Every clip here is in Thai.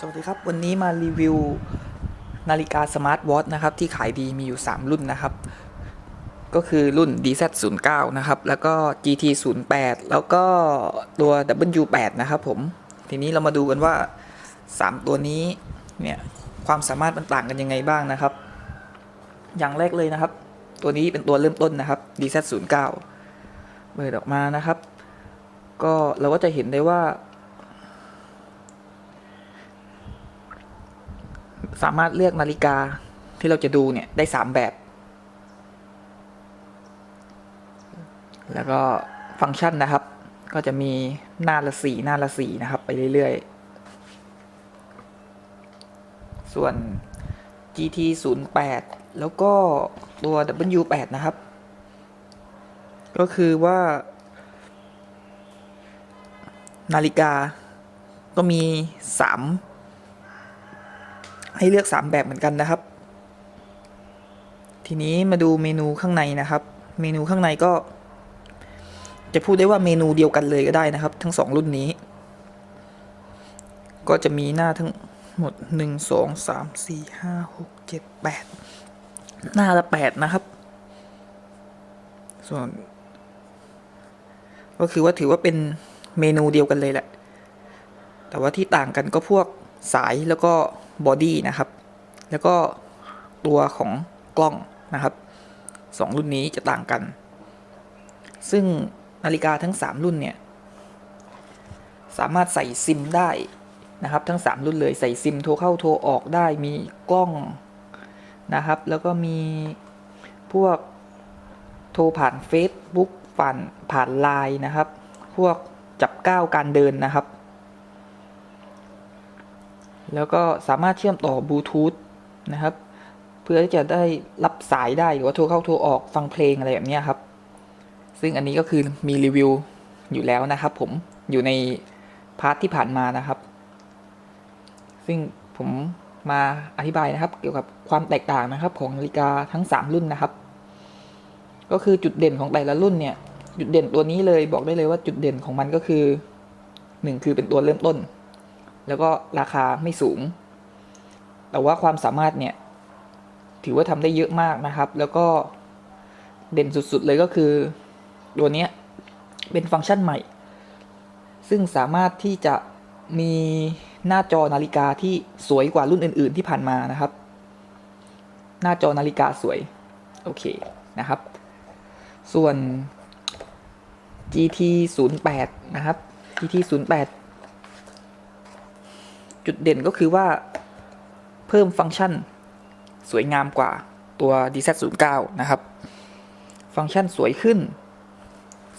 สวัสดีครับ วันนี้มารีวิวนาฬิกาสมาร์ทวอทนะครับ ที่ขายดีมีอยู่ 3 รุ่นนะครับ ก็คือรุ่น DZ09 นะครับ แล้วก็ GT08 แล้วก็ตัว W8 นะครับผม ทีนี้เรามาดูกันว่า 3 ตัวนี้เนี่ยความสามารถมันต่างกันยังไงบ้างนะครับ อย่างแรกเลยนะครับ ตัวนี้เป็นตัวเริ่มต้นนะครับ DZ09 เปิดออกมานะครับ ก็เราก็จะเห็นได้ว่า สามารถเลือกนาฬิกาที่เราจะดูเนี่ยได้3แบบ แล้วก็ฟังก์ชันนะครับ ก็จะมีหน้าละสีหน้าละสีนะครับ ไปเรื่อยๆ ส่วน GT 0 8แล้วก็ตัว W 8นะครับ ก็คือว่า นาฬิกาก็มี 3 ให้เลือก 3 แบบเหมือนกันนะครับ ทีนี้มาดูเมนูข้างในนะครับ เมนูข้างในก็ จะพูดได้ว่าเมนูเดียวกันเลยก็ได้นะครับ ทั้ง 2 รุ่นนี้ ก็จะมีหน้าทั้งหมด 1 2 3 4 5 6 7 8 หน้าละ 8 นะครับ ส่วน ก็คือว่าถือว่าเป็นเมนูเดียวกันเลยแหละ แต่ว่าที่ต่างกันก็พวกสายแล้วก็ บอดี้นะครับ แล้วก็ตัวของกล้องนะครับสองรุ่นนี้จะต่างกัน ซึ่งนาฬิกาทั้ง 3 รุ่นเนี่ย สามารถใส่ซิมได้นะครับ ทั้ง 3 รุ่นเลยใส่ซิมโทรเข้าโทรออกได้มีกล้องนะครับ แล้วก็มีพวกโทรผ่าน Facebook ผ่านผ่านไลน์นะครับ พวกจับก้าวการเดินนะครับ แล้วก็สามารถเชื่อมต่อบลูทูธนะครับ เพื่อที่จะได้รับสายได้หรือว่าโทรเข้าโทรออกฟังเพลงอะไรแบบนี้ครับ ซึ่งอันนี้ก็คือมีรีวิวอยู่แล้วนะครับ ผมอยู่ในพาร์ทที่ผ่านมานะครับ ซึ่งผมมาอธิบายนะครับ เกี่ยวกับความแตกต่างนะครับ ของนาฬิกาทั้ง 3 รุ่นนะครับ ก็คือจุดเด่นของแต่ละรุ่นเนี่ย จุดเด่นตัวนี้เลยบอกได้เลยว่าจุดเด่นของมันก็คือหนึ่งคือเป็นตัวเริ่มต้น แล้วก็ราคาไม่สูง แต่ว่าความสามารถเนี่ย ถือว่าทำได้เยอะมากนะครับ แล้วก็เด่นสุดๆเลยก็คือ ตัวนี้เป็นฟังก์ชันใหม่ ซึ่งสามารถที่จะมีหน้าจอนาฬิกาที่สวยกว่ารุ่นอื่น ๆ ที่ผ่านมานะครับ หน้าจอนาฬิกาสวย โอเคนะครับ ส่วน GT 0 8นะครับ GT 0 8 จุดเด่นก็คือว่าเพิ่มฟังก์ชันสวยงามกว่าตัว DZ09 นะครับ ฟังก์ชันสวยขึ้น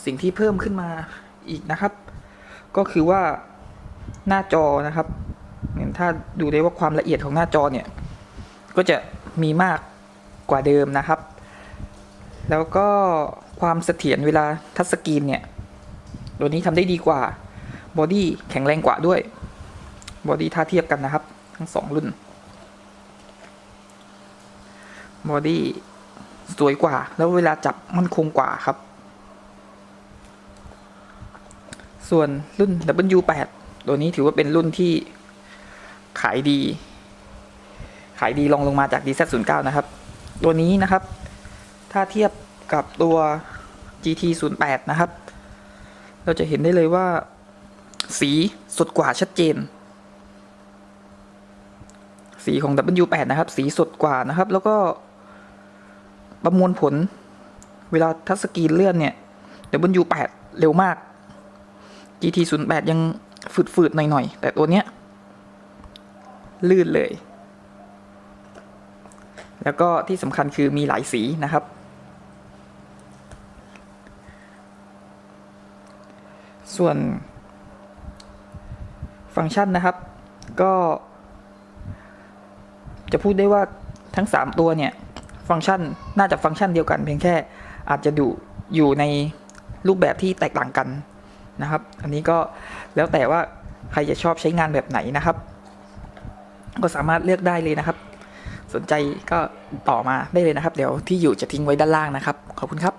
สิ่งที่เพิ่มขึ้นมาอีกนะครับ ก็คือว่าหน้าจอนะครับเนี่ยถ้าดูได้ว่าความละเอียดของหน้าจอเนี่ย ก็จะมีมากกว่าเดิมนะครับ แล้วก็ความเสถียรเวลาทัชสกรีนเนี่ย ตัวนี้ทำได้ดีกว่า บอดี้แข็งแรงกว่าด้วย บอดี้ถ้าเทียบกันนะครับ ทั้งสองรุ่นบอดี้สวยกว่า แล้วเวลาจับมันคงกว่าครับ ส่วนรุ่น W8 ตัวนี้ถือว่าเป็นรุ่นที่ขายดี ขายดีลองลงมาจาก DZ09 นะครับ ตัวนี้นะครับ ถ้าเทียบกับตัว GT08 นะครับ เราจะเห็นได้เลยว่า สีสดกว่าชัดเจน สีของ W8 นะครับ สีสดกว่านะครับ แล้วก็ประมวลผลเวลาทัชสกรีนเลื่อนเนี่ย W8 เร็วมาก GT08 ยังฝืดๆหน่อยๆ แต่ตัวเนี้ย ลื่นเลย แล้วก็ที่สำคัญคือมีหลายสีนะครับ ส่วนฟังก์ชันนะครับ ก็ จะพูดได้ว่าทั้ง 3 ตัวเนี่ยฟังก์ชันน่าจะฟังก์ชันเดียวกัน เพียงแค่อาจจะดูอยู่ในรูปแบบที่แตกต่างกันนะครับ อันนี้ก็แล้วแต่ว่าใครจะชอบใช้งานแบบไหนนะครับ ก็สามารถเลือกได้เลยนะครับ สนใจก็ต่อมาได้เลยนะครับ เดี๋ยวที่อยู่จะทิ้งไว้ด้านล่างนะครับ ขอบคุณครับ